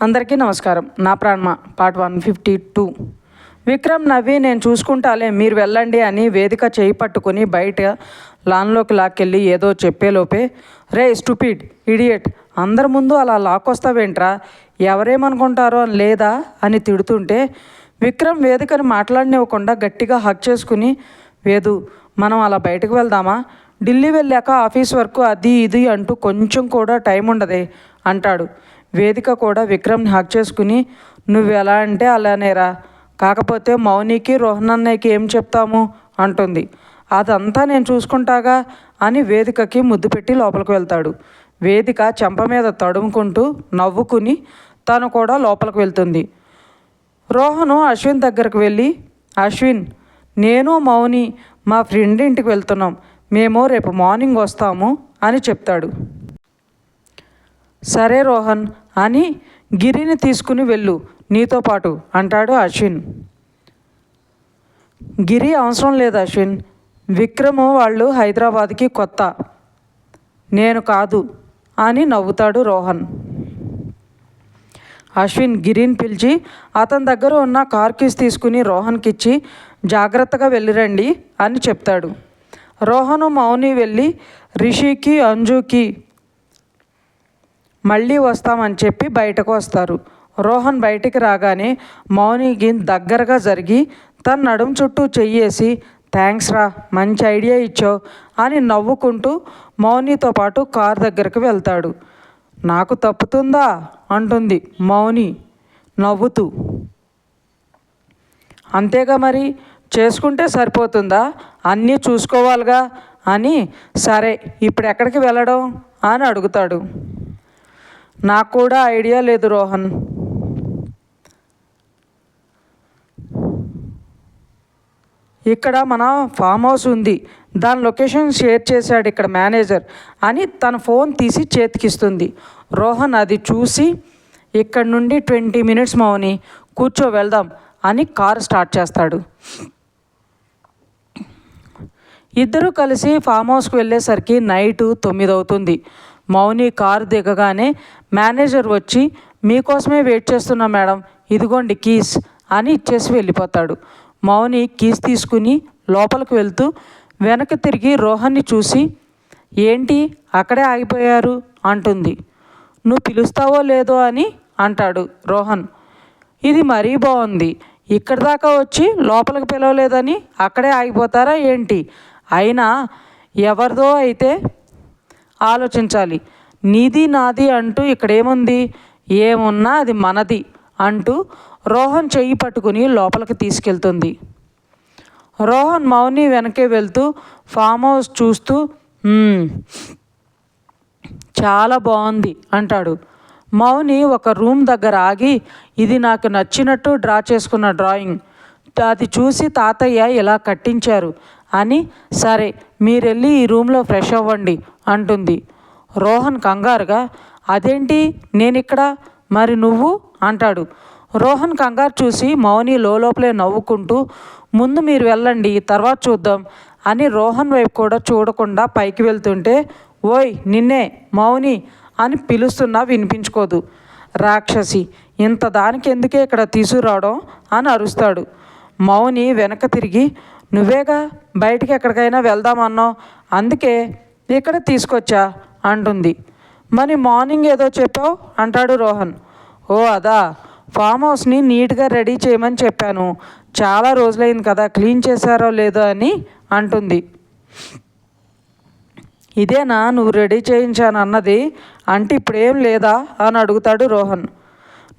అందరికీ నమస్కారం. నా ప్రాణమ? Part one fifty two. Vikram నవ్వి నేను చూసుకుంటాలే మీరు వెళ్ళండి అని వేదిక చేయి పట్టుకుని బయట లాన్లోకి లాక్కెళ్ళి ఏదో చెప్పేలోపే రే స్టూపిడ్ ఇడియట్ అందరి ముందు అలా లాక్కొస్తావేంట్రా? ఎవరేమనుకుంటారో అని లేదా అని తిడుతుంటే విక్రమ్ వేదికని మాట్లాడనివ్వకుండా గట్టిగా హక్ చేసుకుని వేదు మనం అలా బయటకు వెళ్దామా? ఢిల్లీ వెళ్ళాక ఆఫీస్ వరకు అది ఇది అంటూ కొంచెం కూడా టైం ఉండదే అంటాడు. వేదిక కూడా విక్రమ్ని హక్ చేసుకుని నువ్వు ఎలా అంటే అలానేరా. కాకపోతే మౌనికి రోహన్ అన్నయ్యకి ఏం చెప్తాము? అంటుంది. అదంతా నేను చూసుకుంటాగా? అని వేదికకి ముద్దు పెట్టి లోపలికి వెళ్తాడు. వేదిక చెంప మీద తడుముకుంటూ నవ్వుకుని తను కూడా లోపలికి వెళ్తుంది. రోహను అశ్విన్ దగ్గరకు వెళ్ళి అశ్విన్ నేను మౌని మా ఫ్రెండ్ ఇంటికి వెళ్తున్నాం. మేము రేపు మార్నింగ్ వస్తాము అని చెప్తాడు. సరే రోహన్ అని గిరిని తీసుకుని వెళ్ళు నీతో పాటు అంటాడు అశ్విన్. గిరి అవసరం లేదు అశ్విన్. విక్రమ్ వాళ్ళు హైదరాబాద్కి కొత్త. నేను కాదు అని నవ్వుతాడు రోహన్. అశ్విన్ గిరిని పిలిచి అతని దగ్గర ఉన్న కార్ కీస్ తీసుకుని రోహన్కి ఇచ్చి జాగ్రత్తగా వెళ్ళిరండి అని చెప్తాడు. రోహను మౌని వెళ్ళి రిషికి అంజుకి మళ్ళీ వస్తామని చెప్పి బయటకు వస్తారు. రోహన్ బయటికి రాగానే మౌనికి దగ్గరగా జరిగి తన నడుం చుట్టూ చెయ్యేసి థ్యాంక్స్ రా మంచి ఐడియా ఇచ్చావు అని నవ్వుకుంటూ మౌనితో పాటు కార్ దగ్గరకు వెళ్తాడు. నాకు తప్పుతుందా? అంటుంది మౌని నవ్వుతూ. అంతేగా మరి చేసుకుంటే సరిపోతుందా? అన్నీ చూసుకోవాలిగా అని సరే ఇప్పుడు ఎక్కడికి వెళ్ళడం? అని అడుగుతాడు. నాకు కూడా ఐడియా లేదు రోహన్. ఇక్కడ మన ఫామ్ హౌస్ ఉంది. దాని లొకేషన్ షేర్ చేశాడు ఇక్కడ మేనేజర్ అని తన ఫోన్ తీసి చేతికిస్తుంది. రోహన్ అది చూసి ఇక్కడ నుండి ట్వంటీ మినిట్స్ మౌని కూర్చో వెళ్దాం అని కారు స్టార్ట్ చేస్తాడు. ఇద్దరూ కలిసి ఫామ్ హౌస్కి వెళ్ళేసరికి నైటు తొమ్మిది అవుతుంది. మౌని కారు దిగగానే మేనేజర్ వచ్చి మీకోసమే వెయిట్ చేస్తున్నా మేడం ఇదిగోండి కీస్ అని ఇచ్చేసి వెళ్ళిపోతాడు. మౌని కీస్ తీసుకుని లోపలికి వెళ్తూ వెనక్కి తిరిగి రోహన్ని చూసి ఏంటి అక్కడే ఆగిపోయారు? అంటుంది. నువ్వు పిలుస్తావో లేదో అని అంటాడు రోహన్. ఇది మరీ బాగుంది. ఇక్కడ దాకా వచ్చి లోపలికి పిలవలేదని అక్కడే ఆగిపోతారా ఏంటి? అయినా ఎవరిదో అయితే ఆలోచించాలి. నీది నాది అంటూ ఇక్కడ ఏముంది ఏమున్నా అది మనది అంటూ రోహన్ చెయ్యి పట్టుకుని లోపలికి తీసుకెళ్తుంది. రోహన్ మౌని వెనకే వెళ్తూ ఫామ్ హౌస్ చూస్తూ చాలా బాగుంది అంటాడు. మౌని ఒక రూమ్ దగ్గర ఆగి ఇది నాకు నచ్చినట్టు డ్రా చేసుకున్న డ్రాయింగ్. అది చూసి తాతయ్య ఇలా కట్టించారు. అని సరే మీరెళ్ళి ఈ రూమ్లో ఫ్రెష్ అవ్వండి అంటుంది. రోహన్ కంగారుగా అదేంటి నేనిక్కడ? మరి నువ్వు? అంటాడు. రోహన్ కంగారు చూసి మౌని లోపలే నవ్వుకుంటూ ముందు మీరు వెళ్ళండి తర్వాత చూద్దాం అని రోహన్ వైపు కూడా చూడకుండా పైకి వెళ్తుంటే ఓయ్ నిన్నే మౌని అని పిలుస్తున్నా వినిపించుకోదు. రాక్షసి ఇంత దానికి ఎందుకే ఇక్కడ తీసుకురావడం? అని అరుస్తాడు. మౌని వెనక తిరిగి నువ్వేగా బయటికి ఎక్కడికైనా వెళ్దామన్నావు అందుకే ఇక్కడ తీసుకొచ్చా అంటుంది. మరి మార్నింగ్ ఏదో చెప్పావు? అంటాడు రోహన్. ఓ అదా. ఫామ్ హౌస్ని నీట్గా రెడీ చేయమని చెప్పాను. చాలా రోజులైంది కదా క్లీన్ చేశారో లేదో అని అంటుంది. ఇదేనా? నువ్వు రెడీ చేయించాను అన్నది అంటే ఇప్పుడేం లేదా? అని అడుగుతాడు రోహన్.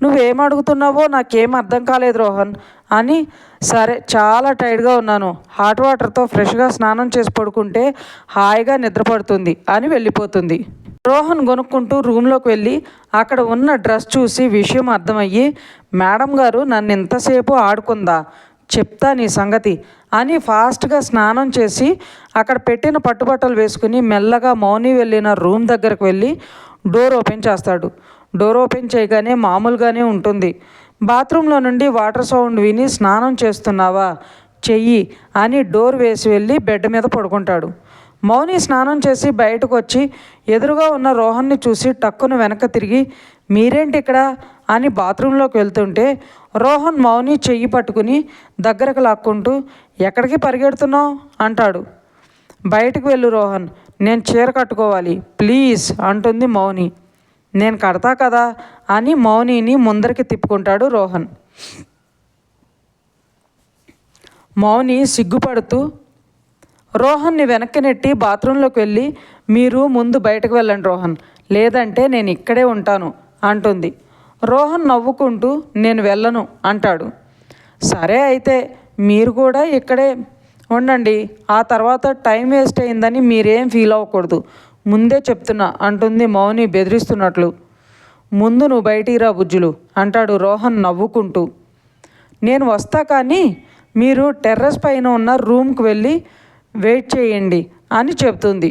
నువ్వేం అడుగుతున్నావో నాకేం అర్థం కాలేదు రోహన్ అని సరే చాలా టైర్డ్గా ఉన్నాను. హాట్ వాటర్తో ఫ్రెష్గా స్నానం చేసి పడుకుంటే హాయిగా నిద్రపడుతుంది అని వెళ్ళిపోతుంది. రోహన్ కొనుక్కుంటూ రూమ్లోకి వెళ్ళి అక్కడ ఉన్న డ్రెస్ చూసి విషయం అర్థమయ్యి మేడం గారు నన్ను ఇంతసేపు ఆడుకుందా? చెప్తా నీ సంగతి అని ఫాస్ట్గా స్నానం చేసి అక్కడ పెట్టిన పట్టుబట్టలు వేసుకుని మెల్లగా మౌని వెళ్ళిన రూమ్ దగ్గరకు వెళ్ళి డోర్ ఓపెన్ చేస్తాడు. డోర్ ఓపెన్ చేయగానే మామూలుగానే ఉంటుంది. బాత్రూంలో నుండి వాటర్ సౌండ్ విని స్నానం చేస్తున్నావా? చెయ్యి అని డోర్ వేసి వెళ్ళి బెడ్ మీద పడుకుంటాడు. మౌని స్నానం చేసి బయటకు వచ్చి ఎదురుగా ఉన్న రోహన్ని చూసి టక్కును వెనక తిరిగి మీరేంటి ఇక్కడ? అని బాత్రూంలోకి వెళ్తుంటే రోహన్ మౌని చెయ్యి పట్టుకుని దగ్గరకు లాక్కుంటూ ఎక్కడికి పరిగెడుతున్నావు? అంటాడు. బయటకు వెళ్ళు రోహన్ నేను చీర కట్టుకోవాలి ప్లీజ్ అంటుంది మౌని. నేను కడతా కదా అని మౌనిని ముందరికి తిప్పుకుంటాడు రోహన్. మౌని సిగ్గుపడుతూ రోహన్ని వెనక్కి నెట్టి బాత్రూంలోకి వెళ్ళి మీరు ముందు బయటకు వెళ్ళండి రోహన్. లేదంటే నేను ఇక్కడే ఉంటాను అంటుంది. రోహన్ నవ్వుకుంటూ నేను వెళ్ళను అంటాడు. సరే అయితే మీరు కూడా ఇక్కడే ఉండండి. ఆ తర్వాత టైం వేస్ట్ అయిందని మీరేం ఫీల్ అవ్వకూడదు. ముందే చెప్తున్నా అంటుంది మౌని బెదిరిస్తున్నట్లు. ముందు నువ్వు బయటికి రా బుజ్జులు అంటాడు రోహన్ నవ్వుకుంటూ. నేను వస్తా కానీ మీరు టెర్రస్ పైన ఉన్న రూమ్కి వెళ్ళి వెయిట్ చేయండి అని చెప్తుంది.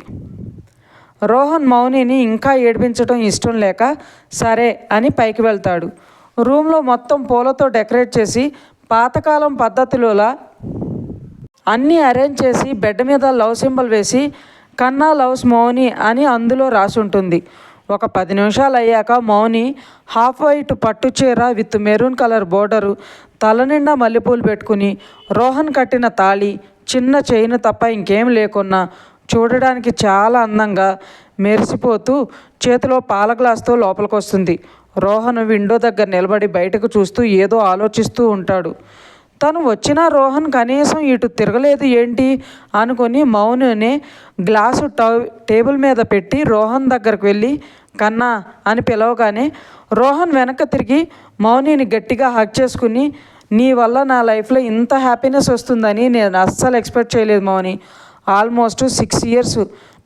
రోహన్ మౌనిని ఇంకా ఏడిపించడం ఇష్టం లేక సరే అని పైకి వెళ్తాడు. రూమ్లో మొత్తం పూలతో డెకరేట్ చేసి పాతకాలం పద్ధతిలోలా అన్నీ అరేంజ్ చేసి బెడ్ మీద లవ్ సింబల్ వేసి కన్నా లవ్స్ మౌని అని అందులో రాసి ఉంటుంది ఒక పది నిమిషాలు అయ్యాక మౌని హాఫ్ వైట్ పట్టు చీర విత్ మెరూన్ కలర్ బోర్డరు తల నిండా మల్లెపూలు పెట్టుకుని రోహన్ కట్టిన తాళి చిన్న చైన్ తప్ప ఇంకేం లేకున్నా చూడడానికి చాలా అందంగా మెరిసిపోతూ చేతిలో పాల గ్లాస్తో లోపలికి వస్తుంది రోహన్ విండో దగ్గర నిలబడి బయటకు చూస్తూ ఏదో ఆలోచిస్తూ ఉంటాడు. తను వచ్చిన రోహన్ కనీసం ఇటు తిరగలేదు ఏంటి? అనుకొని మౌనిని గ్లాసు టౌ టేబుల్ మీద పెట్టి రోహన్ దగ్గరకు వెళ్ళి కన్నా అని పిలవగానే రోహన్ వెనక్కి తిరిగి మౌనిని గట్టిగా హక్ చేసుకుని నీ వల్ల నా లైఫ్లో ఇంత హ్యాపీనెస్ వస్తుందని నేను అస్సలు ఎక్స్పెక్ట్ చేయలేదు మౌని. Almost six years.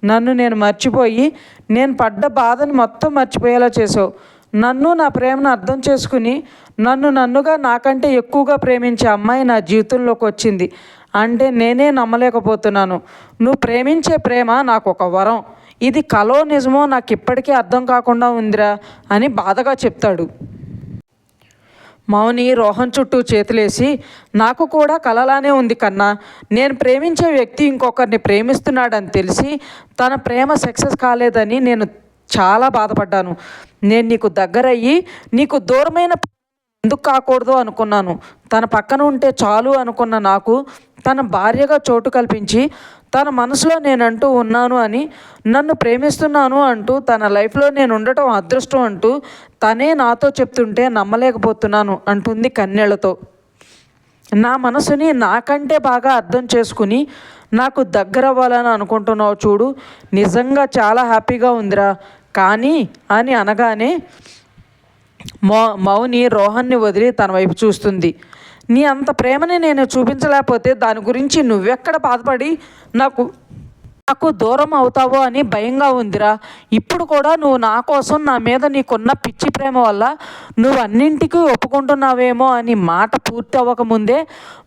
నన్ను నేను మర్చిపోయి నేను పడ్డ బాధని మొత్తం మర్చిపోయేలా చేసావు. నన్ను నా ప్రేమను అర్థం చేసుకుని నన్ను నన్నుగా నాకంటే ఎక్కువగా ప్రేమించే అమ్మాయి నా జీవితంలోకి వచ్చింది. అంటే నేనే నమ్మలేకపోతున్నాను. నువ్వు ప్రేమించే ప్రేమ నాకు ఒక వరం. ఇది కలో నిజమో నాకు ఇప్పటికీ అర్థం కాకుండా ఉందిరా అని బాధగా చెప్తాడు. మౌని రోహన్ చుట్టూ చేతులేసి నాకు కూడా కలలానే ఉంది కన్నా. నేను ప్రేమించే వ్యక్తి ఇంకొకరిని ప్రేమిస్తున్నాడని తెలిసి తన ప్రేమ సక్సెస్ కాలేదని నేను చాలా బాధపడ్డాను. నేను నీకు దగ్గరయ్యి నీకు దూరమైన ఎందుకు కాకూడదు అనుకున్నాను. తన పక్కన ఉంటే చాలు అనుకున్న నాకు తన భార్యగా చోటు కల్పించి తన మనసులో నేనంటూ ఉన్నాను అని నన్ను ప్రేమిస్తున్నాను అంటూ తన లైఫ్లో నేను ఉండటం అదృష్టం అంటూ తనే నాతో చెప్తుంటే నమ్మలేకపోతున్నాను అంటుంది కన్నెళ్ళతో. నా మనసుని నాకంటే బాగా అర్థం చేసుకుని నాకు దగ్గర అవ్వాలని అనుకుంటున్నావు చూడు నిజంగా చాలా హ్యాపీగా ఉందిరా. కానీ అని అనగానే మౌ మౌని రోహన్ని వదిలి తన వైపు చూస్తుంది. నీ అంత ప్రేమని నేను చూపించలేకపోతే దాని గురించి నువ్వెక్కడ బాధపడి నాకు నాకు దూరం అవుతావో అని భయంగా ఉందిరా. ఇప్పుడు కూడా నువ్వు నా కోసం నా మీద నీకున్న పిచ్చి ప్రేమ వల్ల నువ్వు అన్నింటికీ ఒప్పుకుంటున్నావేమో అని మాట పూర్తి అవ్వకముందే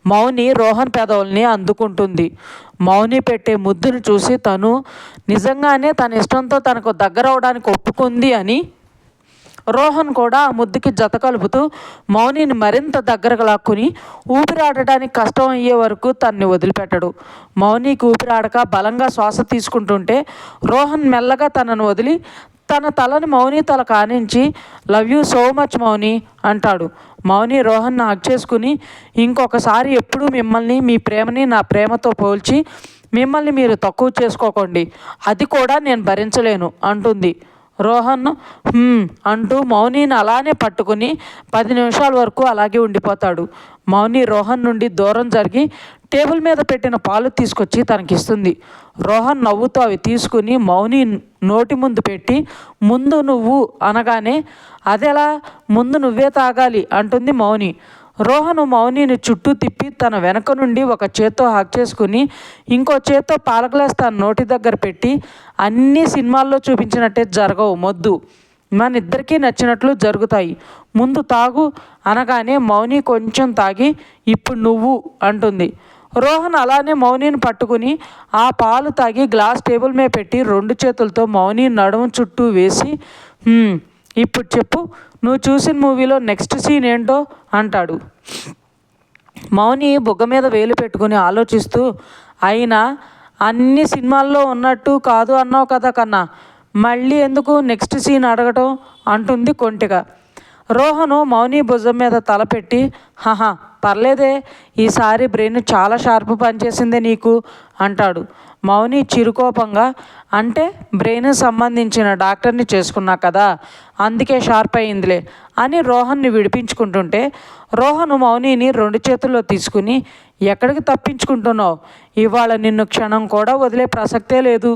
మౌని రోహన్ పెదవుల్ని అందుకుంటుంది. మౌని పెట్టే ముద్దును చూసి తను నిజంగానే తన ఇష్టంతో తనకు దగ్గర అవడానికి ఒప్పుకుంది అని రోహన్ కూడా ఆ ముద్దుకి జత కలుపుతూ మౌనిని మరింత దగ్గరకు లాక్కుని ఊపిరాడటానికి కష్టం అయ్యే వరకు తన్ని వదిలిపెట్టడు. మౌనికి ఊపిరాడక బలంగా శ్వాస తీసుకుంటుంటే రోహన్ మెల్లగా తనను వదిలి తన తలని మౌని తల కానించి love you so much Mouni అంటాడు. మౌని రోహన్ హక్ చేసుకుని ఇంకొకసారి ఎప్పుడూ మిమ్మల్ని మీ ప్రేమని నా ప్రేమతో పోల్చి మిమ్మల్ని మీరు తక్కువ చేసుకోకండి. అది కూడా నేను భరించలేను అంటుంది. రోహన్ అంటూ మౌనిని అలానే పట్టుకుని పది నిమిషాల వరకు అలాగే ఉండిపోతాడు. మౌని రోహన్ నుండి దూరం జరిగి టేబుల్ మీద పెట్టిన పాలు తీసుకొచ్చి తనకిస్తుంది. రోహన్ నవ్వుతూ అవి తీసుకుని మౌని నోటి ముందు పెట్టి ముందు నువ్వు అనగానే అదెలా? ముందు నువ్వే తాగాలి అంటుంది మౌని. రోహన్ మౌనిని చుట్టూ తిప్పి తన వెనక నుండి ఒక చేత్తో హాక్ చేసుకుని ఇంకో చేత్తో పాల గ్లాస్ తన నోటి దగ్గర పెట్టి అన్ని సినిమాల్లో చూపించినట్టే జరగవు మొద్దు. మన ఇద్దరికీ నచ్చినట్లు జరుగుతాయి. ముందు తాగు అనగానే మౌని కొంచెం తాగి ఇప్పుడు నువ్వు అంటుంది. రోహన్ అలానే మౌనిని పట్టుకుని ఆ పాలు తాగి గ్లాస్ టేబుల్ మీద పెట్టి రెండు చేతులతో మౌని నడుము చుట్టూ వేసి ఇప్పుడు చెప్పు నువ్వు చూసిన మూవీలో నెక్స్ట్ సీన్ ఏంటో అంటాడు. మౌని బుగ్గ మీద వేలు పెట్టుకుని ఆలోచిస్తూ అయినా అన్ని సినిమాల్లో ఉన్నట్టు కాదు అన్నావు కదా కన్నా మళ్ళీ ఎందుకు నెక్స్ట్ సీన్ అడగటం? అంటుంది కొంటిగా రోహను మౌని భుజం మీద తలపెట్టి హహా పర్లేదే ఈసారి బ్రెయిన్ చాలా షార్ప్ పనిచేసిందే నీకు అంటాడు. మౌని చిరుకోపంగా అంటే బ్రెయిన్ సంబంధించిన డాక్టర్ని చేసుకున్నా కదా అందుకే షార్ప్ అయిందిలే అని రోహన్ని విడిపించుకుంటుంటే రోహను మౌనిని రెండు చేతుల్లో తీసుకుని ఎక్కడికి తప్పించుకుంటున్నావు? ఇవాళ నిన్ను క్షణం కూడా వదిలే ప్రసక్తే లేదు.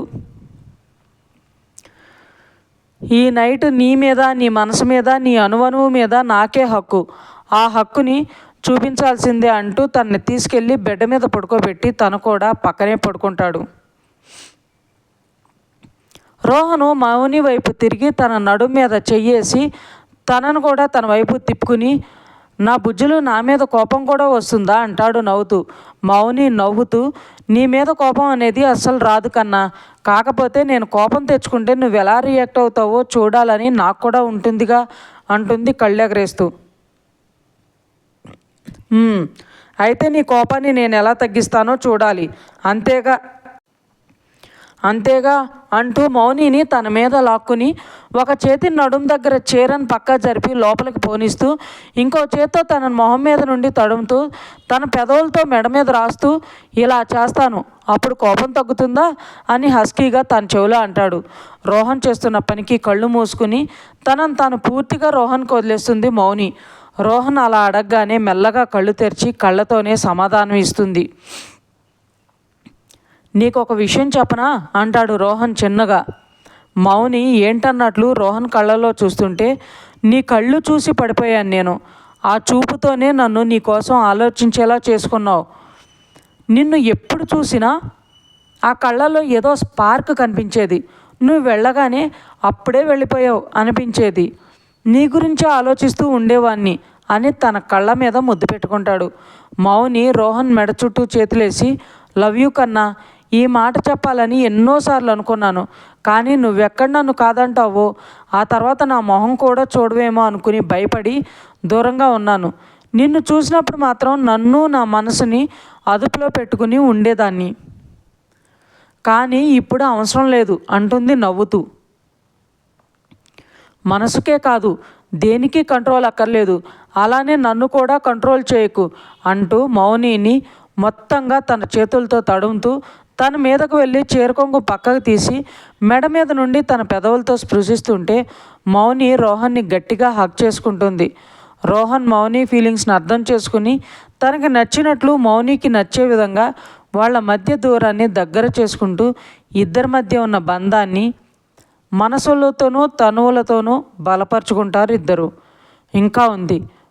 ఈ నైట్ నీ మీద నీ మనసు మీద నీ అనువనువు మీద నాకే హక్కు. ఆ హక్కుని చూపించాల్సిందే అంటూ తనని తీసుకెళ్ళి బెడ్ మీద పడుకోబెట్టి తను కూడా పక్కనే పడుకుంటాడు. రోహను మౌని వైపు తిరిగి తన నడుం మీద చెయ్యేసి తనను కూడా తన వైపు తిప్పుకుని నా బుజ్జులు నా మీద కోపం కూడా వస్తుందా అంటాడు నవ్వుతూ. మౌని నవ్వుతూ నీ మీద కోపం అనేది అస్సలు రాదు కన్నా. కాకపోతే నేను కోపం తెచ్చుకుంటే నువ్వు ఎలా రియాక్ట్ అవుతావో చూడాలని నాకు కూడా ఉంటుందిగా అంటుంది కళ్ళెగరేస్తూ. అయితే నీ కోపాన్ని నేను ఎలా తగ్గిస్తానో చూడాలి. అంతేగా అంతేగా అంటూ మౌనిని తన మీద లాక్కుని ఒక చేతి నడుం దగ్గర చీరను పక్క జరిపి లోపలికి పోనిస్తూ ఇంకో చేత్తో తన మొహం మీద నుండి తడుముతూ తన పెదవులతో మెడ మీద రాస్తూ ఇలా చేస్తాను. అప్పుడు కోపం తగ్గుతుందా? అని హస్కీగా తన చెవిలో అంటాడు. రోహన్ చేస్తున్న పనికి కళ్ళు మూసుకుని తనను తాను పూర్తిగా రోహన్కి వదిలేస్తుంది మౌని. రోహన్ అలా అడగగానే మెల్లగా కళ్ళు తెరిచి కళ్ళతోనే సమాధానం ఇస్తుంది. నీకు ఒక విషయం చెప్పనా? అంటాడు రోహన్ చిన్నగా. మౌని ఏంటన్నట్లు రోహన్ కళ్ళలో చూస్తుంటే నీ కళ్ళు చూసి పడిపోయాను నేను. ఆ చూపుతోనే నన్ను నీ కోసం ఆలోచించేలా చేసుకున్నావు. నిన్ను ఎప్పుడు చూసినా ఆ కళ్ళలో ఏదో స్పార్క్ కనిపించేది. నువ్వు వెళ్ళగానే అప్పుడే వెళ్ళిపోయావు అనిపించేది. నీ గురించే ఆలోచిస్తూ ఉండేవాణ్ణి అని తన కళ్ళ మీద ముద్దు పెట్టుకుంటాడు. మౌని రోహన్ మెడ చుట్టూ చేతులేసి లవ్ యూ కన్నా ఈ మాట చెప్పాలని ఎన్నోసార్లు అనుకున్నాను. కానీ నువ్వెక్కడ నన్ను కాదంటావో ఆ తర్వాత నా మొహం కూడా చూడవేమో అనుకుని భయపడి దూరంగా ఉన్నాను. నిన్ను చూసినప్పుడు మాత్రం నన్ను నా మనసుని అదుపులో పెట్టుకుని ఉండేదాన్ని. కానీ ఇప్పుడు అవసరం లేదు అంటుంది నవ్వుతూ. మనసుకే కాదు దేనికి కంట్రోల్ అక్కర్లేదు. అలానే నన్ను కూడా కంట్రోల్ చేయకు అంటూ మౌనిని మొత్తంగా తన చేతులతో తడుముతూ తన మీదకు వెళ్ళి చీరకొంగు పక్కకు తీసి మెడ మీద నుండి తన పెదవులతో స్పృశిస్తుంటే మౌని రోహన్ని గట్టిగా హక్ చేసుకుంటుంది. రోహన్ మౌని ఫీలింగ్స్ని అర్థం చేసుకుని తనకి నచ్చినట్లు మౌనికి నచ్చే విధంగా వాళ్ళ మధ్య దూరాన్ని దగ్గర చేసుకుంటూ ఇద్దరి మధ్య ఉన్న బంధాన్ని మనసులతోనూ తనువులతోనూ బలపరుచుకుంటారు ఇద్దరు. ఇంకా ఉంది.